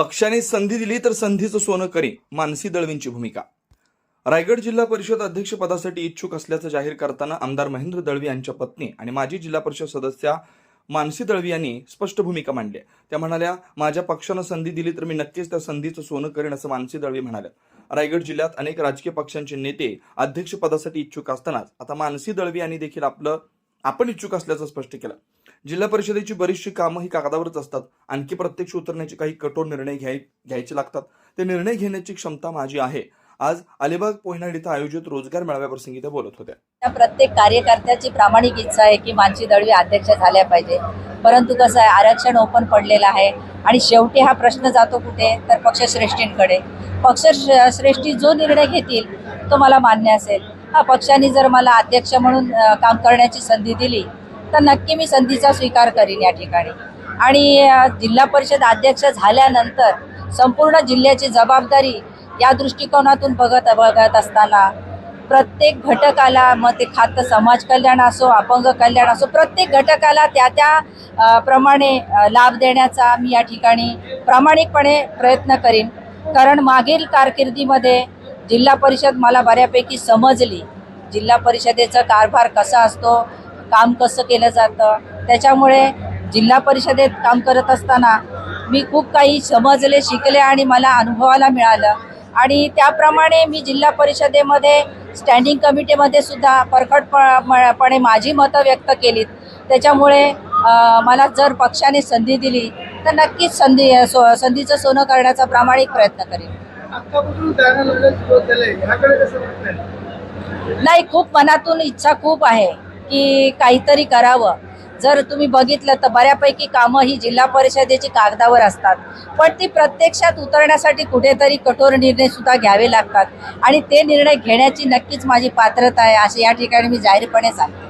पक्षाने संधी दिली तर संधीचं सोनं करी मानसी दळवींची भूमिका. रायगड जिल्हा परिषद अध्यक्षपदासाठी इच्छुक असल्याचं जाहीर करताना आमदार महेंद्र दळवी यांच्या पत्नी आणि माजी जिल्हा परिषद सदस्या मानसी दळवी यांनी स्पष्ट भूमिका मांडली. त्या म्हणाल्या माझ्या पक्षानं संधी दिली तर मी नक्कीच त्या संधीचं सोनं करेन असं मानसी दळवी म्हणाल्या. रायगड जिल्ह्यात अनेक राजकीय पक्षांचे नेते अध्यक्षपदासाठी इच्छुक असतानाच आता मानसी दळवी यांनी देखील आपलं आपण इच्छुक असल्याचं स्पष्ट केलं. जिल्हा परिषदेची बरीचशी कामं ही कागदावरच असतात. आणखी प्रत्यक्ष उतरण्याचे काही कठोर निर्णय घ्याय घ्यायचे लागतात. ते निर्णय घेण्याची क्षमता माझी आहे. आज अलिबाग पोहनाड इथं आयोजित रोजगार मेळाव्याप्रसंगी त्या बोलत होत्या. त्या प्रत्येक कार्यकर्त्याची प्रामाणिक इच्छा आहे की मानसी दळवी अध्यक्ष झाल्या पाहिजे. परंतु कसं आहे आरक्षण ओपन पडलेलं आहे आणि शेवटी हा प्रश्न जातो कुठे? तर पक्षश्रेष्ठींकडे. पक्षश्रेष्ठी जो निर्णय घेतील तो मला मान्य असेल. हा पक्षाने जर मला अध्यक्ष म्हणून काम करण्याची संधी दिली तर नक्की मी संधीचा स्वीकार करीन या ठिकाणी. आणि जिल्हा परिषद अध्यक्ष झाल्यानंतर संपूर्ण जिल्ह्याची जबाबदारी या दृष्टिकोनातून बघत बघत असताना प्रत्येक घटकाला मग ते खातं समाज कल्याण असो अपंग कल्याण असो प्रत्येक घटकाला त्या त्या प्रमाणे लाभ देण्याचा मी या ठिकाणी प्रामाणिकपणे प्रयत्न करीन. कारण मागील कारकिर्दीमध्ये जिल्हा परिषद मला बऱ्यापैकी समजली. जिल्हा परिषदेचा कारभार कसा असतो काम कसं केलं जातं त्याच्यामुळे जिल्हा परिषदेत काम करत असताना मी खूप काही समजले शिकले आणि मला अनुभवाला मिळालं. आणि त्याप्रमाणे मी जिल्हा परिषदेमध्ये स्टँडिंग कमिटीमध्ये सुद्धा परखडपणे माझी मतं व्यक्त केलीत. त्याच्यामुळे मला जर पक्षाने संधी दिली तर नक्कीच संधी सो संधीचं सोनं करण्याचा प्रामाणिक प्रयत्न करेन. नाही खूप मनातून इच्छा खूप आहे. की काहीतरी करावं. जर तुम्ही बघितलं तर बऱ्यापैकी कामं ही जिल्हा परिषदेची कागदावर असतात. पण ती प्रत्यक्षात उतरण्यासाठी कुठेतरी कठोर निर्णय सुद्धा घ्यावे लागतात. आणि ते निर्णय घेण्याची नक्कीच माझी पात्रता आहे असे या ठिकाणी मी जाहीरपणे सांगते.